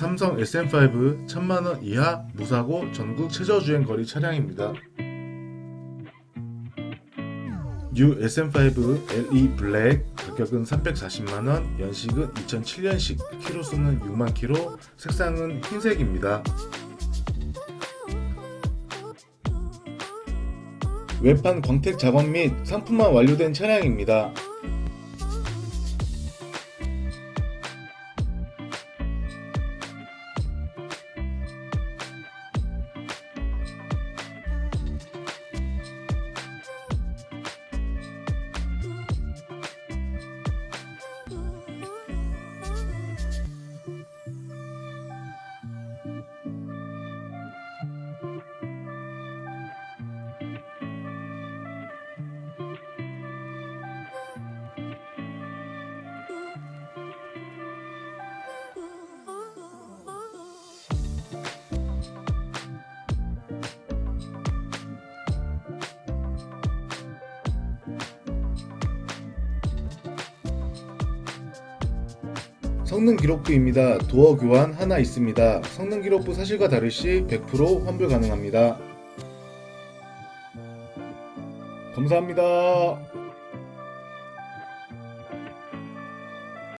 삼성 SM5 1000만원 이하 무사고 전국 최저주행 거리 차량입니다. 뉴 SM5 LE 블랙 가격은 340만원, 연식은 2007년식, 키로수는 6만 키로, 색상은 흰색입니다. 외판 광택 작업 및 상품화 완료된 차량입니다. 성능 기록부입니다. 도어 교환 하나 있습니다. 성능 기록부 사실과 다르시 100% 환불 가능합니다. 감사합니다.